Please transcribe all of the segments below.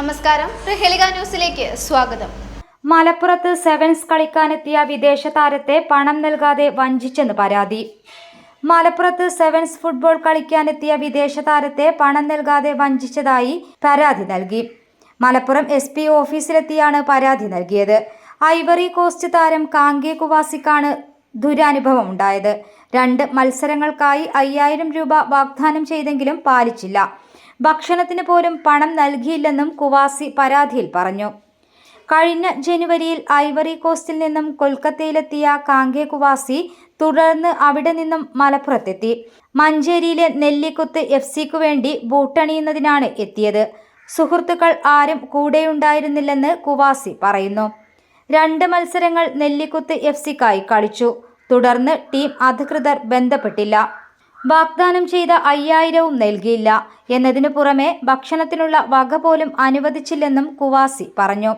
നമസ്കാരം. പ്രഹേളിക ന്യൂസിലേക്ക് സ്വാഗതം. മലപ്പുറത്ത് സെവൻസ് കളിക്കാനെത്തിയ വിദേശ താരത്തെ പണം നൽകാതെ വഞ്ചിച്ചെന്ന് പരാതി. മലപ്പുറത്ത് സെവൻസ് ഫുട്ബോൾ കളിക്കാനെത്തിയ വിദേശ താരത്തെ പണം നൽകാതെ വഞ്ചിച്ചതായി പരാതി നൽകി. മലപ്പുറം എസ് പി ഓഫീസിലെത്തിയാണ് പരാതി നൽകിയത്. ഐവറി കോസ്റ്റ് താരം കാങ്കേ കുവാസിക്കാണ് ദുരനുഭവം ഉണ്ടായത്. രണ്ട് മത്സരങ്ങൾക്കായി അയ്യായിരം രൂപ വാഗ്ദാനം ചെയ്തെങ്കിലും പാലിച്ചില്ല. ഭക്ഷണത്തിന് പോലും പണം നൽകിയില്ലെന്നും കുവാസി പരാതിയിൽ പറഞ്ഞു. കഴിഞ്ഞ ജനുവരിയിൽ ഐവറി കോസ്റ്റിൽ നിന്നും കൊൽക്കത്തയിലെത്തിയ കാങ്കെ കുവാസി തുടർന്ന് അവിടെ നിന്നും മലപ്പുറത്തെത്തി. മഞ്ചേരിയിലെ നെല്ലിക്കുത്ത് എഫ് സിക്കു വേണ്ടി ബൂട്ടണിയുന്നതിനാണ് എത്തിയത്. സുഹൃത്തുക്കൾ ആരും കൂടെയുണ്ടായിരുന്നില്ലെന്ന് കുവാസി പറയുന്നു. രണ്ട് മത്സരങ്ങൾ നെല്ലിക്കുത്ത് എഫ് സിക്കായി കളിച്ചു. തുടർന്ന് ടീം അധികൃതർ ബന്ധപ്പെട്ടില്ല. വാഗ്ദാനം ചെയ്ത അയ്യായിരവും നൽകിയില്ല. എന്നതിനു പുറമെ ഭക്ഷണത്തിനുള്ള വക പോലും അനുവദിച്ചില്ലെന്നും കുവാസി പറഞ്ഞു.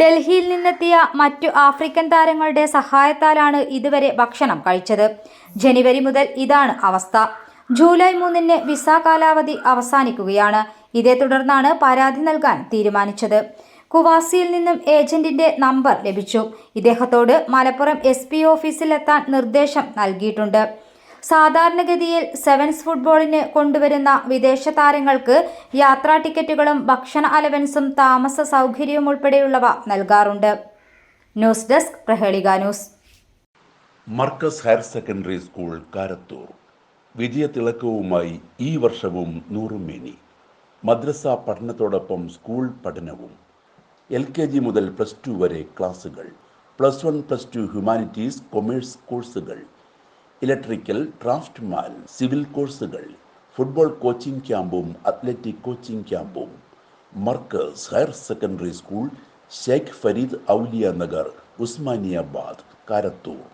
ഡൽഹിയിൽ നിന്നെത്തിയ മറ്റു ആഫ്രിക്കൻ താരങ്ങളുടെ സഹായത്താലാണ് ഇതുവരെ ഭക്ഷണം കഴിച്ചത്. ജനുവരി മുതൽ ഇതാണ് അവസ്ഥ. ജൂലൈ മൂന്നിന് വിസ കാലാവധി അവസാനിക്കുകയാണ്. ഇതേ തുടർന്നാണ് പരാതി നൽകാൻ തീരുമാനിച്ചത്. കുവാസിയിൽ നിന്നും ഏജന്റിന്റെ നമ്പർ ലഭിച്ചു. ഇദ്ദേഹത്തോട് മലപ്പുറം എസ് ഓഫീസിലെത്താൻ നിർദ്ദേശം നൽകിയിട്ടുണ്ട്. സാധാരണഗതിയിൽ സെവൻസ് ഫുട്ബോളിന് കൊണ്ടുവരുന്ന വിദേശ താരങ്ങൾക്ക് യാത്രാ ടിക്കറ്റുകളും ഭക്ഷണ അലവൻസും താമസ സൗകര്യവും ഉൾപ്പെടെയുള്ളവ നൽകാറുണ്ട്. News desk Prahelika news. Markaz higher secondary school Karathur. വിജയതിളക്കവുമായി ഈ വർഷവും നൂറുമേനി. മദ്രസ പഠനത്തോടൊപ്പം സ്കൂൾ പഠനവും. എൽ കെ ജി മുതൽ പ്ലസ് ടു വരെ ക്ലാസുകൾ. Plus one plus two humanities commerce കോഴ്സുകൾ. ഇലക്ട്രിക്കൽ ഡ്രാഫ്റ്റ്മാൻ സിവിൽ കോഴ്സുകൾ ഫുട്ബോൾ കോച്ചിംഗ് ക്യാമ്പും അത്ലറ്റിക് കോച്ചിംഗ് ക്യാമ്പും Markaz higher secondary school Sheikh Fareed Auliya Nagar Usmaniyabad Karathur.